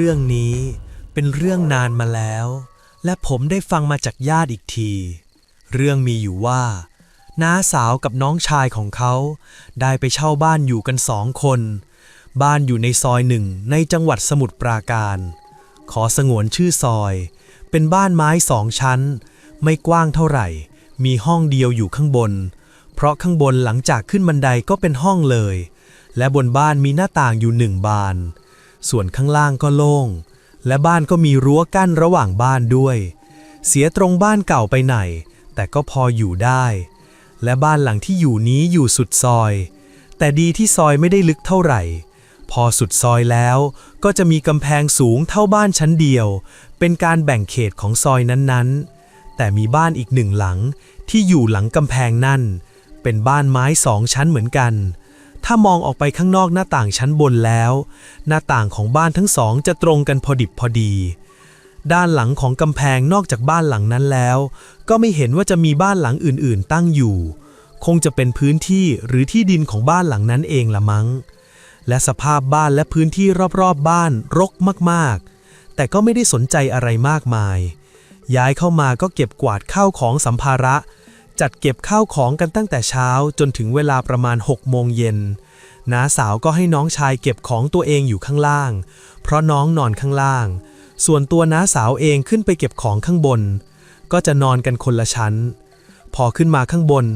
เรื่องนี้เป็นเรื่องนานมาแล้ว และผมได้ฟังมาจากญาติอีกที เรื่องมีอยู่ว่า น้าสาวกับน้องชายของเขา ได้ไปเช่าบ้านอยู่กันสองคน บ้านอยู่ในซอยหนึ่งในจังหวัดสมุทรปราการ ขอสงวนชื่อซอย เป็นบ้านไม้สองชั้น ไม่กว้างเท่าไหร่ มีห้องเดียวอยู่ข้างบน เพราะข้างบนหลังจากขึ้นบันไดก็เป็นห้องเลย และบนบ้านมีหน้าต่างอยู่หนึ่งบาน ส่วนข้างล่างก็โล่ง และบ้านก็มีรั้วกั้นระหว่างบ้านด้วย เสียตรงบ้านเก่าไปไหน แต่ก็พออยู่ได้ และบ้านหลังที่อยู่นี้อยู่สุดซอย แต่ดีที่ซอยไม่ได้ลึกเท่าไหร่ พอสุดซอยแล้วก็จะมีกำแพงสูงเท่าบ้านชั้นเดียว เป็นการแบ่งเขตของซอยนั้นๆ แต่มีบ้านอีกหนึ่งหลังที่อยู่หลังกำแพงนั่น เป็นบ้านไม้สองชั้นเหมือนกัน ถ้ามองออกไปข้างนอกหน้าต่างชั้นบนแล้ว หน้าต่างของบ้านทั้งสองจะตรงกันพอดิบพอดี ด้านหลังของกำแพงนอกจากบ้านหลังนั้นแล้ว ก็ไม่เห็นว่าจะมีบ้านหลังอื่น ๆ ตั้งอยู่ คงจะเป็นพื้นที่หรือที่ดินของบ้านหลังนั้นเองละมั้ง และสภาพบ้านและพื้นที่รอบ ๆ บ้านรกมาก ๆ แต่ก็ไม่ได้สนใจอะไรมากมาย ย้ายเข้ามาก็เก็บกวาดข้าวของสัมภาระ จัดเก็บข้าวของกันตั้งแต่เช้าจนถึงเวลาประมาณ6โมงเย็นน้าสาวก็ให้น้องชายเก็บของตัวเองอยู่ข้างล่าง เพราะน้องนอนข้างล่าง ส่วนตัวน้าสาวเองขึ้นไปเก็บของข้างบน ก็จะนอนกันคนละชั้น พอขึ้นมาข้างบน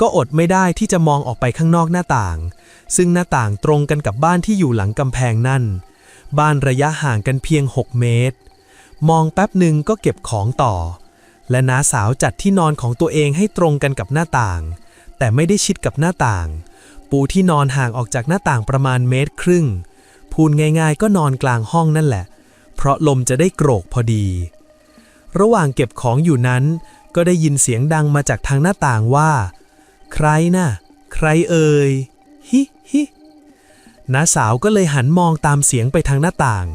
ก็อดไม่ได้ที่จะมองออกไปข้างนอกหน้าต่าง ซึ่งหน้าต่างตรงกันกับบ้านที่อยู่หลังกำแพงนั่น บ้านระยะห่างกันเพียง 6 เมตร มองแป๊บหนึ่งก็เก็บของต่อ และน้าสาวจัดที่นอนของตัวเองให้ตรงกันกับหน้าต่าง แต่ไม่ได้ชิดกับหน้าต่าง ปูที่นอนห่างออกจากหน้าต่างประมาณเมตรครึ่ง พูนง่ายๆ ก็นอนกลางห้องนั่นแหละ เพราะลมจะได้โกรกพอดี ระหว่างเก็บของอยู่นั้น ก็ได้ยินเสียงดังมาจากทางหน้าต่างว่า ใครน่ะ ใครเอ่ยฮิฮิน้าสาวก็เลยหันมองตามเสียงไปทางหน้าต่าง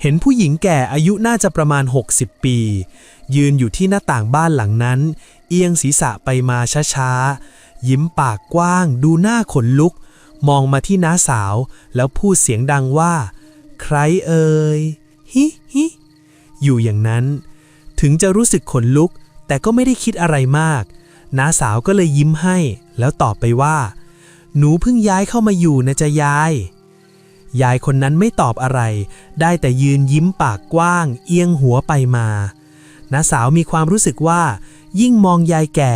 เห็นผู้หญิงแก่อายุน่าจะประมาณ 60 ปี ยืนอยู่ที่หน้าต่างบ้านหลังนั้น เอียงศีรษะไปมาช้าๆ ยิ้มปากกว้าง ดูหน้าขนลุก มองมาที่น้าสาว แล้วพูดเสียงดังว่า ใครเอ่ยฮิฮิอยู่อย่างนั้น ถึงจะรู้สึกขนลุก แต่ก็ไม่ได้คิดอะไรมาก น้าสาวก็เลยยิ้มให้ แล้วตอบไปว่า หนูเพิ่งย้ายเข้ามาอยู่นะจ๊ะยาย ยายคนนั้นไม่ตอบอะไร ได้แต่ยืนยิ้มปากกว้าง เอียงหัวไปมาน้าสาวมีความรู้สึกว่า ยิ่งมองยายแก่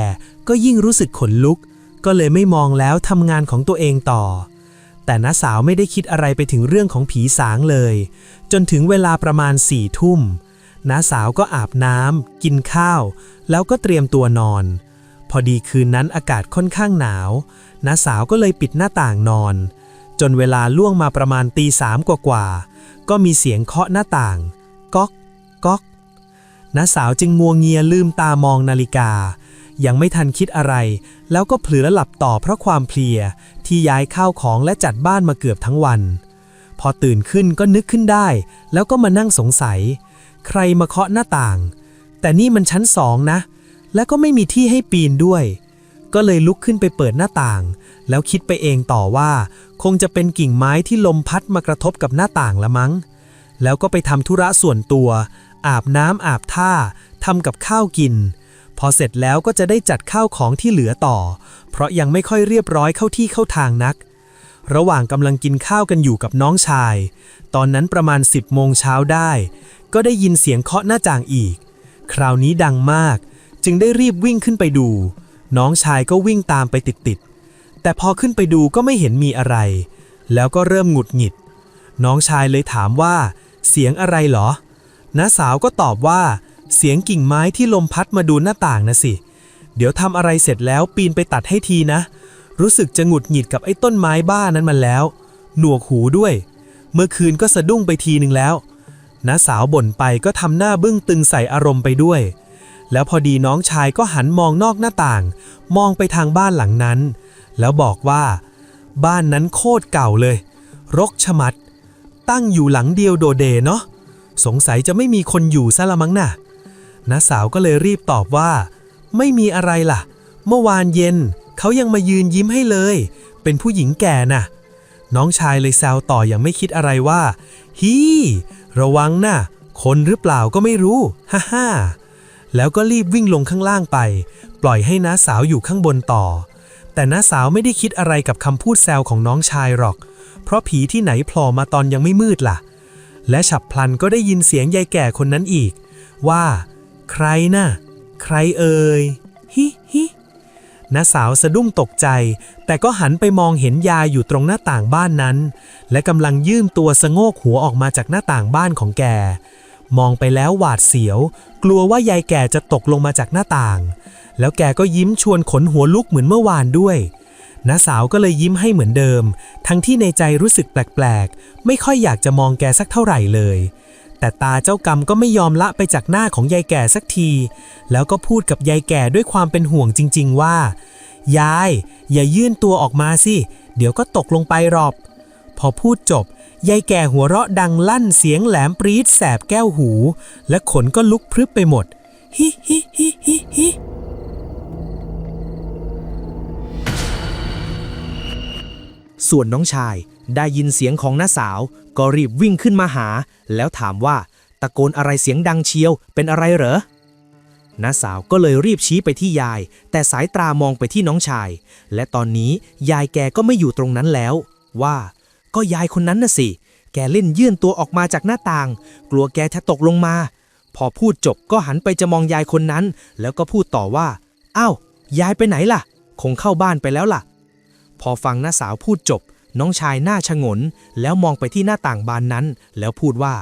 ก็ยิ่งรู้สึกขนลุก ก็เลยไม่มองแล้วทำงานของตัวเองต่อ แต่น้าสาวไม่ได้คิดอะไรไปถึงเรื่องของผีสางเลย จนถึงเวลาประมาณสี่ทุ่มน้าสาวก็อาบน้ำกินข้าว แล้วก็เตรียมตัวนอน พอดีคืนนั้นอากาศค่อนข้างหนาวน้าสาวก็เลยปิดหน้าต่างนอน จนเวลาล่วงมาประมาณตีสามกว่าๆก็มีเสียงเคาะหน้าต่าง ก๊อก ก๊อกน้าสาวจึงงัวงเงียลืมตามองนาฬิกา ยังไม่ทันคิดอะไร แล้วก็เผลอหลับต่อเพราะความเพลียที่ย้ายข้าวของและจัดบ้านมาเกือบทั้งวัน พอตื่นขึ้นก็นึกขึ้นได้ แล้วก็มานั่งสงสัย ใครมาเคาะหน้าต่าง แต่นี่มันชั้นสองนะ และก็ไม่มีที่ให้ปีนด้วย ก็เลยลุกขึ้นไปเปิดหน้าต่าง แล้วคิดไปเองต่อว่า คงจะเป็นกิ่งไม้ที่ลมพัดมากระทบกับหน้าต่างละมั้ง แล้วก็ไปทำธุระส่วนตัว อาบน้ำอาบท่าทำกับข้าวกิน พอเสร็จแล้วก็จะได้จัดข้าวของที่เหลือต่อ เพราะยังไม่ค่อยเรียบร้อยเข้าที่เข้าทางนัก ระหว่างกำลังกินข้าวกันอยู่กับน้องชาย ตอนนั้นประมาณ 10โมงเช้าได้ ก็ได้ยินเสียงเคาะหน้าต่างอีก คราวนี้ดังมาก จึงได้รีบวิ่งขึ้นไปดู น้องชายก็วิ่งตามไปติดๆ แต่พอขึ้นไปดูก็ไม่เห็นมีอะไร แล้วก็เริ่มหงุดหงิด น้องชายเลยถามว่า เสียงอะไรเหรอน้าสาวก็ตอบว่า เสียงกิ่งไม้ที่ลมพัดมาดูหน้าต่างนะสิ เดี๋ยวทำอะไรเสร็จแล้วปีนไปตัดให้ทีนะ รู้สึกจะหงุดหงิดกับไอ้ต้นไม้บ้านั้นมันแล้ว หนวกหูด้วย เมื่อคืนก็สะดุ้งไปทีหนึ่งแล้วน้าสาวบ่นไปก็ทำหน้าบึ้งตึงใส่อารมณ์ไปด้วย แล้วพอดีน้องชายก็หันมองนอกหน้าต่าง มองไปทางบ้านหลังนั้น แล้วบอกว่า บ้านนั้นโคตรเก่าเลย รกชะมัด ตั้งอยู่หลังเดียวโดเดเนาะสงสัยจะไม่มีคนอยู่ซะละมั้งน่ะน้าสาวก็เลยรีบตอบว่า ไม่มีอะไรล่ะ เมื่อวานเย็นเขายังมายืนยิ้มให้เลย เป็นผู้หญิงแก่น่ะ น้องชายเลยแซวต่ออย่างไม่คิดอะไรว่า ฮีระวังนะ่ะ คนหรือเปล่าก็ไม่รู้ ฮ่าฮ่าแล้วก็รีบวิ่งลงข้างล่างไป ปล่อยให้น้าสาวอยู่ข้างบนต่อ แต่น้าสาวไม่ได้คิดอะไรกับคำพูดแซวของน้องชายหรอก เพราะผีที่ไหนโผล่มาตอนยังไม่มืดล่ะ และฉับพลันก็ได้ยินเสียงยายแก่คนนั้นอีก ว่า ใครน่ะ ใครเอ่ยฮิฮิน้าสาวสะดุ้งตกใจ แต่ก็หันไปมองเห็นยายอยู่ตรงหน้าต่างบ้านนั้น และกำลังยื่นตัวสะโงกหัวออกมาจากหน้าต่างบ้านของแก มองไปแล้วหวาดเสียว กลัวว่ายายแก่จะตกลงมาจากหน้าต่าง แล้วแกก็ยิ้มชวนขนหัวลุกเหมือนเมื่อวานด้วยน้าสาวก็เลยยิ้มให้เหมือนเดิม ทั้งที่ในใจรู้สึกแปลกๆ ไม่ค่อยอยากจะมองแกสักเท่าไหร่เลย แต่ตาเจ้ากรรมก็ไม่ยอมละไปจากหน้าของยายแก่สักที แล้วก็พูดกับยายแก่ด้วยความเป็นห่วงจริง ๆ ว่า ยาย อย่ายื่นตัวออกมาสิ เดี๋ยวก็ตกลงไปหรอกพอพูดจบ ยายแก่หัวเราะดังลั่นเสียงแหลมปรี๊ดแสบแก้วหู และขนก็ลุกพรึบไปหมด ฮิฮิฮิฮิฮิส่วนน้องชายได้ยินเสียงของน้าสาว ก็รีบวิ่งขึ้นมาหา แล้วถามว่าตะโกนอะไรเสียงดังเชียวเป็นอะไรเหรอน้าสาวก็เลยรีบชี้ไปที่ยาย แต่สายตามองไปที่น้องชาย และตอนนี้ยายแกก็ไม่อยู่ตรงนั้นแล้ว ว่า ก็ยายคนนั้นน่ะสิ แกเล่นยื่นตัวออกมาจากหน้าต่าง กลัวแกจะตกลงมา พอพูดจบก็หันไปจะมองยายคนนั้น แล้วก็พูดต่อว่า อ้าว ยายไปไหนล่ะ คงเข้าบ้านไปแล้วล่ะ พอฟังน้าสาวพูดจบ น้องชายหน้าชะงน แล้วมองไปที่หน้าต่างบานนั้น แล้วพูดว่า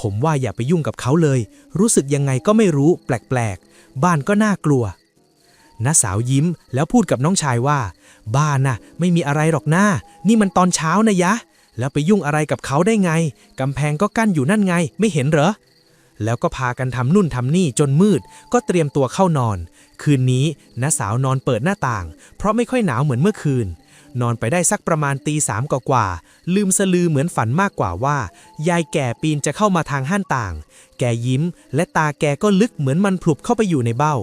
ผมว่าอย่าไปยุ่งกับเขาเลย รู้สึกยังไงก็ไม่รู้ แปลกๆ บ้านก็น่ากลัว น้าสาวยิ้มแล้วพูดกับน้องชายว่า บ้านน่ะ ไม่มีอะไรหรอกหน้า นี่มันตอนเช้านะยะ แล้วไปยุ่งอะไรกับเขาได้ไง กำแพงก็กั้นอยู่นั่นไง ไม่เห็นเหรอ แล้วก็พากันทำนู่นทำนี่จนมืด ก็เตรียมตัวเข้านอน คืนนี้น้าสาวนอนเปิดหน้าต่าง เพราะไม่ค่อยหนาวเหมือนเมื่อคืน นอนไปได้สักประมาณตีสามกว่าๆลืมสลือเหมือนฝันมากกว่าว่า ยายแก่ปีนจะเข้ามาทางห้านต่าง แกยิ้ม และตาแกก็ลึกเหมือนมันพลุบเข้าไปอยู่ในเบ้า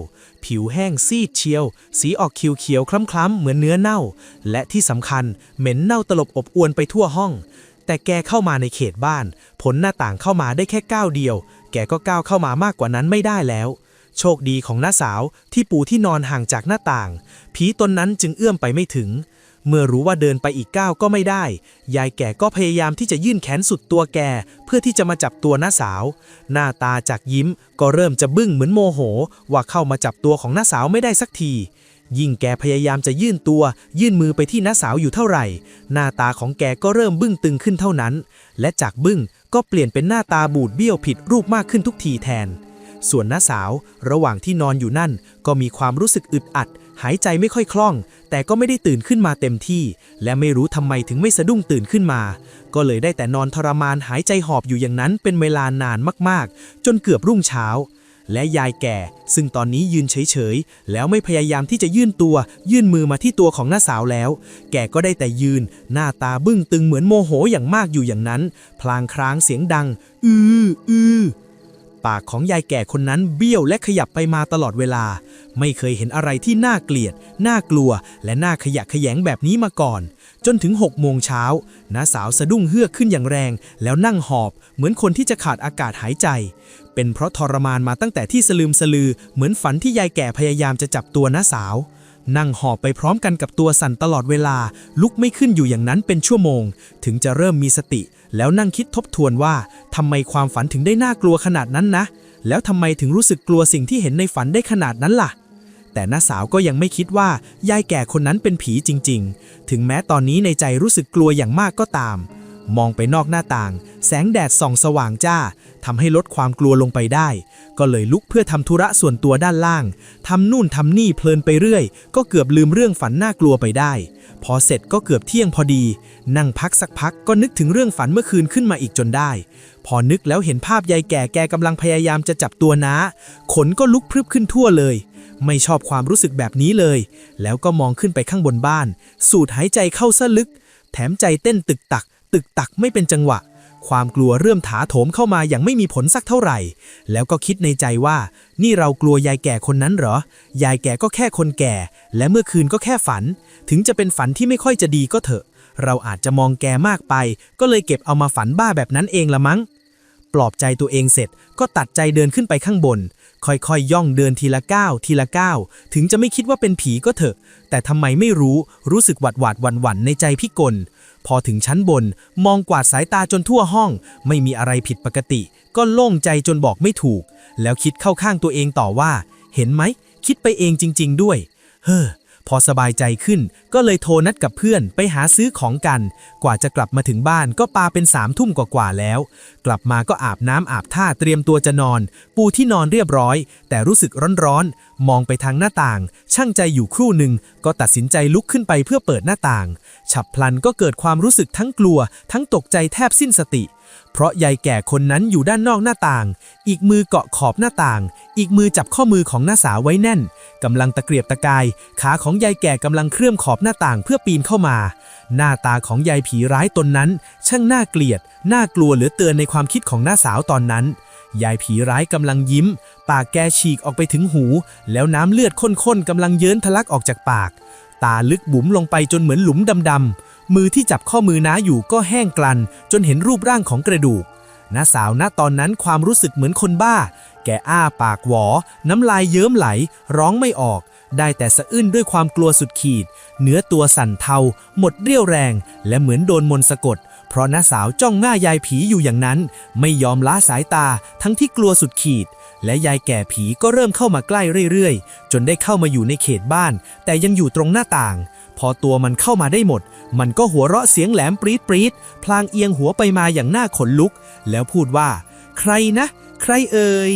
ผิวแห้งซีดเชียว สีออกเขียวๆคล้ำๆเหมือนเนื้อเน่า และที่สำคัญเหม็นเน่าตลบอบอวนไปทั่วห้อง แต่แกเข้ามาในเขตบ้าน ผลหน้าต่างเข้ามาได้แค่ก้าวเดียว แกก็ก้าวเข้ามามากกว่านั้นไม่ได้แล้วโชคดีของน้าสาวที่ปูที่นอนห่างจากหน้าต่าง ผีตนนั้นจึงเอื้อมไปไม่ถึง เมื่อรู้ว่าเดินไปอีกก้าวก็ไม่ได้ ยายแก่ก็พยายามที่จะยื่นแขนสุดตัวแก เพื่อที่จะมาจับตัวน้าสาว หน้าตาจากยิ้มก็เริ่มจะบึ้งเหมือนโมโห ว่าเข้ามาจับตัวของน้าสาวไม่ได้สักทียิ่งแกพยายามจะยื่นตัว ยื่นมือไปที่น้าสาวอยู่เท่าไหร่ หน้าตาของแกก็เริ่มบึ้งตึงขึ้นเท่านั้น และจากบึ้งก็เปลี่ยนเป็นหน้าตาบูดเบี้ยวผิดรูปมากขึ้นทุกทีแทน ส่วนน้าสาว ระหว่างที่นอนอยู่นั่น ก็มีความรู้สึกอึดอัด หายใจไม่ค่อยคล่อง แต่ก็ไม่ได้ตื่นขึ้นมาเต็มที่ และไม่รู้ทำไมถึงไม่สะดุ้งตื่นขึ้นมา ก็เลยได้แต่นอนทรมานหายใจหอบอยู่อย่างนั้นเป็นเวลานานมากๆ จนเกือบรุ่งเช้า และยายแก่ ซึ่งตอนนี้ยืนเฉยๆ แล้วไม่พยายามที่จะยื่นตัว ยื่นมือมาที่ตัวของน้าสาวแล้ว แกก็ได้แต่ยืน หน้าตาบึ้งตึงเหมือนโมโหอย่างมากอยู่อย่างนั้น พลางครางเสียงดัง อืออือ ปากของยายแก่คนนั้นเบี้ยวและขยับไปมาตลอดเวลา ไม่เคยเห็นอะไรที่น่าเกลียด น่ากลัว และน่าขยะแขยงแบบนี้มาก่อน จนถึง6โมงเช้าน้าสาวสะดุ้งเฮือกขึ้นอย่างแรง แล้วนั่งหอบ เหมือนคนที่จะขาดอากาศหายใจ เป็นเพราะทรมานมาตั้งแต่ที่สลืมสลือ เหมือนฝันที่ยายแก่พยายามจะจับตัวน้าสาวนั่งหอบไปพร้อมกันกับตัวสั่นตลอดเวลา ลุกไม่ขึ้นอยู่อย่างนั้นเป็นชั่วโมง ถึงจะเริ่มมีสติ แล้วนั่งคิดทบทวนว่าทำไมความฝันถึงได้น่ากลัวขนาดนั้นนะ แล้วทำไมถึงรู้สึกกลัวสิ่งที่เห็นในฝันได้ขนาดนั้นล่ะ แต่น้าสาวก็ยังไม่คิดว่ายายแก่คนนั้นเป็นผีจริง ๆ ถึงแม้ตอนนี้ในใจรู้สึกกลัวอย่างมากก็ตาม มองไปนอกหน้าต่าง แสงแดดส่องสว่างจ้าทำให้ลดความกลัวลงไปได้ ก็เลยลุกเพื่อทำธุระส่วนตัวด้านล่างทำนู่นทำนี่เพลินไปเรื่อย ก็เกือบลืมเรื่องฝันน่ากลัวไปได้ พอเสร็จก็เกือบเที่ยงพอดี นั่งพักสักพักก็นึกถึงเรื่องฝันเมื่อคืนขึ้นมาอีกจนได้ พอนึกแล้วเห็นภาพยายแก่แกกำลังพยายามจะจับตัวน้า ขนก็ลุกพรึบขึ้นทั่วเลย ไม่ชอบความรู้สึกแบบนี้เลย แล้วก็มองขึ้นไปข้างบนบ้าน สูดหายใจเข้าซะลึก แถมใจเต้นตึกตัก ตึกตักไม่เป็นจังหวะ ความกลัวเริ่มถาโถมเข้ามาอย่างไม่มีผลสักเท่าไหร่ แล้วก็คิดในใจว่า นี่เรากลัวยายแก่คนนั้นเหรอ ยายแก่ก็แค่คนแก่ และเมื่อคืนก็แค่ฝัน ถึงจะเป็นฝันที่ไม่ค่อยจะดีก็เถอะ เราอาจจะมองแกมากไป ก็เลยเก็บเอามาฝันบ้าแบบนั้นเองละมั้ง ปลอบใจตัวเองเสร็จก็ตัดใจเดินขึ้นไปข้างบน ค่อยๆย่องเดินทีละก้าวทีละก้าวถึงจะไม่คิดว่าเป็นผีก็เถอะ แต่ทำไมไม่รู้รู้สึกหวาดหวาดหวั่นหวันในใจพี่กล พอถึงชั้นบน มองกวาดสายตาจนทั่วห้อง ไม่มีอะไรผิดปกติ ก็โล่งใจจนบอกไม่ถูก แล้วคิดเข้าข้างตัวเองต่อว่า เห็นไหม คิดไปเองจริง ๆ ด้วย เฮ้อ พอสบายใจขึ้นก็เลยโทรนัดกับเพื่อนไปหาซื้อของกัน กว่าจะกลับมาถึงบ้านก็ปาเป็นสามทุ่มกว่าๆแล้ว กลับมาก็อาบน้ำอาบท่าเตรียมตัวจะนอน ปูที่นอนเรียบร้อย แต่รู้สึกร้อนๆ มองไปทางหน้าต่าง ช่างใจอยู่ครู่หนึ่งก็ตัดสินใจลุกขึ้นไปเพื่อเปิดหน้าต่าง ฉับพลันก็เกิดความรู้สึกทั้งกลัว ทั้งตกใจแทบสิ้นสติ เพราะยายแก่คนนั้นอยู่ด้านนอกหน้าต่าง อีกมือเกาะขอบหน้าต่าง อีกมือจับข้อมือของน้าสาวไว้แน่นกำลังตะเกียบตะกาย ขาของยายแก่กำลังเคลื่อมขอบหน้าต่างเพื่อปีนเข้ามา หน้าตาของยายผีร้ายตนนั้น ช่างน่าเกลียด น่ากลัวเหลือเตือนในความคิดของน้าสาวตอนนั้น ยายผีร้ายกำลังยิ้ม ปากแกฉีกออกไปถึงหู แล้วน้ำเลือดข้นๆกำลังเยิ้นทะลักออกจากปาก ตาลึกบุ๋มลงไปจนเหมือนหลุมดำๆ มือที่จับข้อมือน้าอยู่ก็แห้งกลัน จนเห็นรูปร่างของกระดูกน้าสาวณตอนนั้นความรู้สึกเหมือนคนบ้า แกอ้าปากหวอ น้ำลายเยิ้มไหล ร้องไม่ออก ได้แต่สะอื้นด้วยความกลัวสุดขีด เนื้อตัวสั่นเทา หมดเรี่ยวแรง และเหมือนโดนมนต์สะกด เพราะน้าสาวจ้องหน้ายายผีอยู่อย่างนั้น ไม่ยอมล้าสายตา ทั้งที่กลัวสุดขีด และยายแก่ผีก็เริ่มเข้ามาใกล้เรื่อยๆ จนได้เข้ามาอยู่ในเขตบ้าน แต่ยังอยู่ตรงหน้าต่าง พอตัวมันเข้ามาได้หมด มันก็หัวเราะเสียงแหลมปรีดปรีดพลางเอียงหัวไปมาอย่างหน้าขนลุก แล้วพูดว่า ใครนะ ใครเอ่ย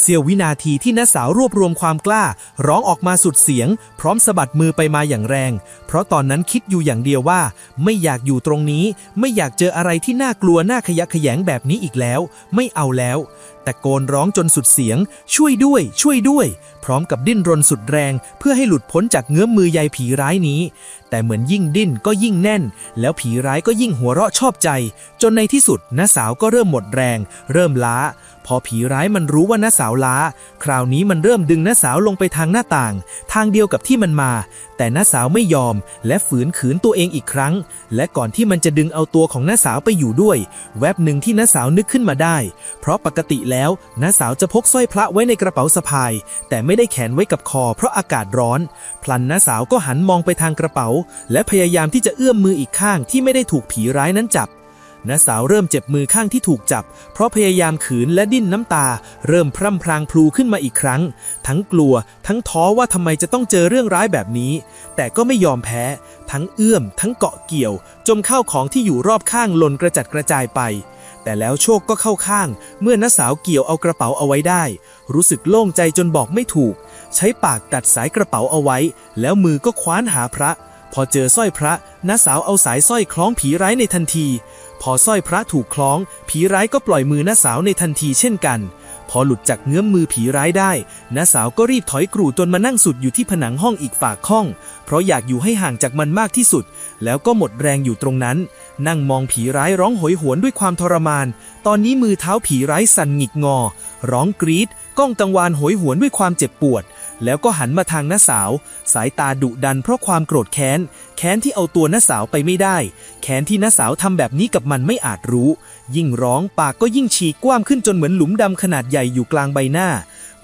เสี้ยววินาทีที่น้าสาวรวบรวมความกล้า ร้องออกมาสุดเสียง พร้อมสะบัดมือไปมาอย่างแรง เพราะตอนนั้นคิดอยู่อย่างเดียวว่า ไม่อยากอยู่ตรงนี้ ไม่อยากเจออะไรที่น่ากลัวน่าขยะแขยงแบบนี้อีกแล้ว ไม่เอาแล้ว แต่โกนร้องจนสุดเสียง ช่วยด้วย ช่วยด้วย พร้อมกับดิ้นรนสุดแรง เพื่อให้หลุดพ้นจากเงื้อมมือยายผีร้ายนี้ แต่เหมือนยิ่งดิ้นก็ยิ่งแน่น แล้วผีร้ายก็ยิ่งหัวเราะชอบใจ จนในที่สุดน้าสาวก็เริ่มหมดแรง เริ่มล้า พอผีร้ายมันรู้ว่าน้าสาวล้า คราวนี้มันเริ่มดึงน้าสาวลงไปทางหน้าต่าง ทางเดียวกับที่มันมา แต่น้าสาวไม่ยอม และฝืนขืนตัวเองอีกครั้ง และก่อนที่มันจะดึงเอาตัวของน้าสาวไปอยู่ด้วย แวบหนึ่งที่น้าสาวนึกขึ้นมาได้ เพราะปกติแล้วน้าสาวจะพกสร้อยพระไว้ในกระเป๋าสะพาย แต่ไม่ได้แขวนไว้กับคอ เพราะอากาศร้อน พลันน้าสาวก็หันมองไปทางกระเป๋า และพยายามที่จะเอื้อมมืออีกข้างที่ไม่ได้ถูกผีร้ายนั้นจับ น้าสาวเริ่มเจ็บมือข้างที่ถูกจับ เพราะพยายามขืนและดิ้นน้ำตา เริ่มพร่ำพรางพลูขึ้นมาอีกครั้ง ทั้งกลัว ทั้งท้อว่าทำไมจะต้องเจอเรื่องร้ายแบบนี้ แต่ก็ไม่ยอมแพ้ ทั้งเอื้อม ทั้งเกาะเกี่ยว จมข้าวของที่อยู่รอบข้างหล่นกระจัดกระจายไป แต่แล้วโชคก็เข้าข้าง เมื่อน้าสาวเกี่ยวเอากระเป๋าเอาไว้ได้ รู้สึกโล่งใจจนบอกไม่ถูก ใช้ปากตัดสายกระเป๋าเอาไว้ แล้วมือก็คว้านหาพระพอเจอสร้อยพระน้าสาวเอาสายสร้อยคล้องผีร้ายในทันที พอสร้อยพระถูกคล้อง ผีร้ายก็ปล่อยมือน้าสาวในทันทีเช่นกัน พอหลุดจากเงื้อมมือผีร้ายได้น้าสาวก็รีบถอยกรูจนมานั่งสุดอยู่ที่ผนังห้องอีกฝากห้อง เพราะอยากอยู่ให้ห่างจากมันมากที่สุด แล้วก็หมดแรงอยู่ตรงนั้น นั่งมองผีร้ายร้องโหยหวนด้วยความทรมาน ตอนนี้มือเท้าผีร้ายสั่นหงิกงอ ร้องกรีด ก้องตังวานโหยหวนด้วยความเจ็บปวด แล้วก็หันมาทางน้าสาว สายตาดุดันเพราะความโกรธแค้น แค้นที่เอาตัวน้าสาวไปไม่ได้ แค้นที่น้าสาวทำแบบนี้กับมันไม่อาจรู้ ยิ่งร้องปากก็ยิ่งฉีกกว้างขึ้นจนเหมือนหลุมดำขนาดใหญ่อยู่กลางใบหน้า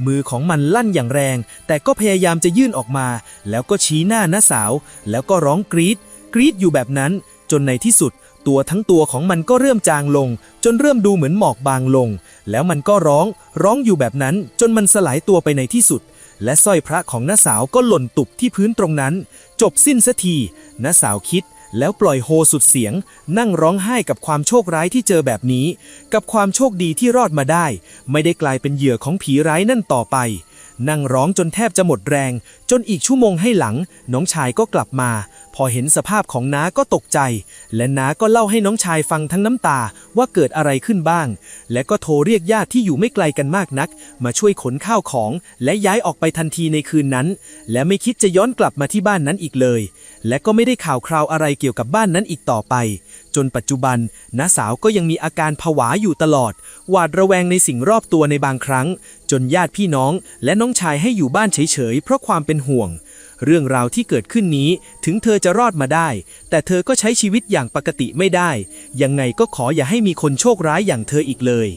มือของมันลั่นอย่างแรง แต่ก็พยายามจะยื่นออกมา แล้วก็ชี้หน้าน้าสาว แล้วก็ร้องกรีดกรีดอยู่แบบนั้น จนในที่สุด ตัวทั้งตัวของมันก็เริ่มจางลง จนเริ่มดูเหมือนหมอกบางลง แล้วมันก็ร้อง ร้องอยู่แบบนั้น จนมันสลายตัวไปในที่สุด และสร้อยพระของน้าสาวก็หล่นตุบที่พื้นตรงนั้น จบสิ้นสัทีน้าสาวคิดแล้วปล่อยโฮสุดเสียง นั่งร้องไห้กับความโชคร้ายที่เจอแบบนี้ กับความโชคดีที่รอดมาได้ ไม่ได้กลายเป็นเหยื่อของผีร้ายนั่นต่อไป นั่งร้องจนแทบจะหมดแรง จนอีกชั่วโมงให้หลัง น้องชายก็กลับมา พอเห็นสภาพของน้าก็ตกใจ และน้าก็เล่าให้น้องชายฟังทั้งน้ำตาว่าเกิดอะไรขึ้นบ้าง และก็โทรเรียกญาติที่อยู่ไม่ไกลกันมากนัก มาช่วยขนข้าวของ และย้ายออกไปทันทีในคืนนั้น และไม่คิดจะย้อนกลับมาที่บ้านนั้นอีกเลย และก็ไม่ได้ข่าวคราวอะไรเกี่ยวกับบ้านนั้นอีกต่อไป จนปัจจุบันน้าสาวก็ยังมีอาการผวาอยู่ตลอด หวาดระแวงในสิ่งรอบตัวในบางครั้ง จนญาติพี่น้องและน้องชายให้อยู่บ้านเฉยๆ เพราะความเป็นห่วง เรื่องราวที่เกิดขึ้นนี้ถึงเธอจะรอดมาได้ แต่เธอก็ใช้ชีวิตอย่างปกติไม่ได้ ยังไงก็ขออย่าให้มีคนโชคร้ายอย่างเธออีกเลย